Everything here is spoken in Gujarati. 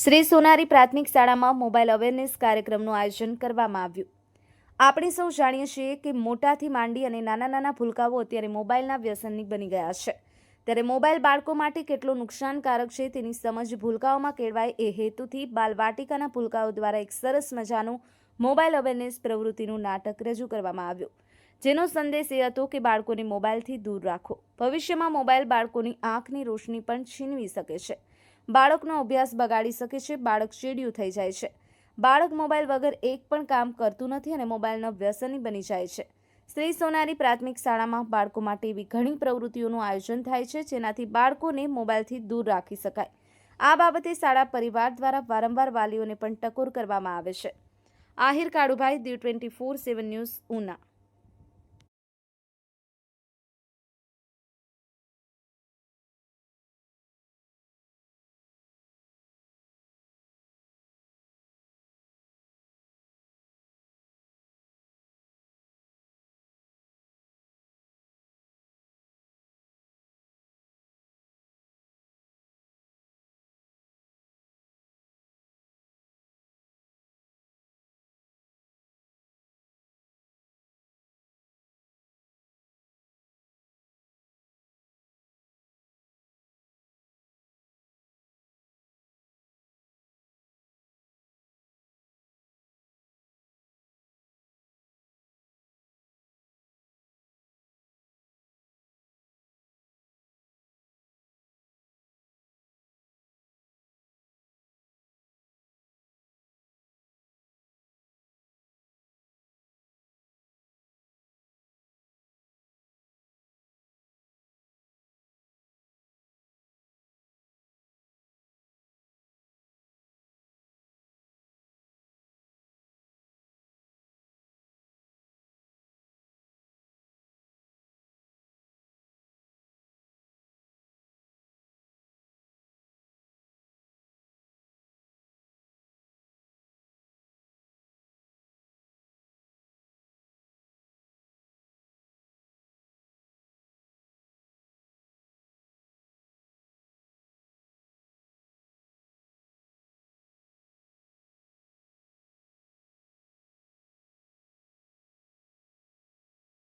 શ્રી સોનારી પ્રાથમિક શાળામાં મોબાઈલ અવેરનેસ કાર્યક્રમનું આયોજન કરવામાં આવ્યું. આપણે સૌ જાણીએ છીએ કે મોટાથી માંડી અને નાના નાના ભૂલકાઓ અત્યારે મોબાઈલના વ્યસનની બની ગયા છે. ત્યારે મોબાઈલ બાળકો માટે કેટલો નુકસાનકારક છે તેની સમજ ભૂલકાઓમાં કેળવાય એ હેતુથી બાલવાટિકાના ભૂલકાઓ દ્વારા એક સરસ મજાનું મોબાઈલ અવેરનેસ પ્રવૃત્તિનું નાટક રજૂ કરવામાં આવ્યું. જેનો સંદેશ એ હતો કે બાળકોને મોબાઈલથી દૂર રાખો. ભવિષ્યમાં મોબાઈલ બાળકોની આંખની રોશની પણ છીનવી શકે છે. બાળકનો અભ્યાસ બગાડી શકે છે, બાળક શેડ્યુ થઈ જાય છે. બાળક મોબાઈલ વગર એક પણ કામ કરતું નથી અને મોબાઈલનો વ્યસની બની જાય છે. શ્રી સોનારી પ્રાથમિક શાળામાં બાળકો માટે એવી ઘણી પ્રવૃત્તિઓનું આયોજન થાય છે, જેનાથી બાળકોને મોબાઈલથી દૂર રાખી શકાય. આ બાબતે શાળા પરિવાર દ્વારા વારંવાર વાલીઓને પણ ટકોર કરવામાં આવે છે. Ahir Kalubhai D twenty four seven news, Una.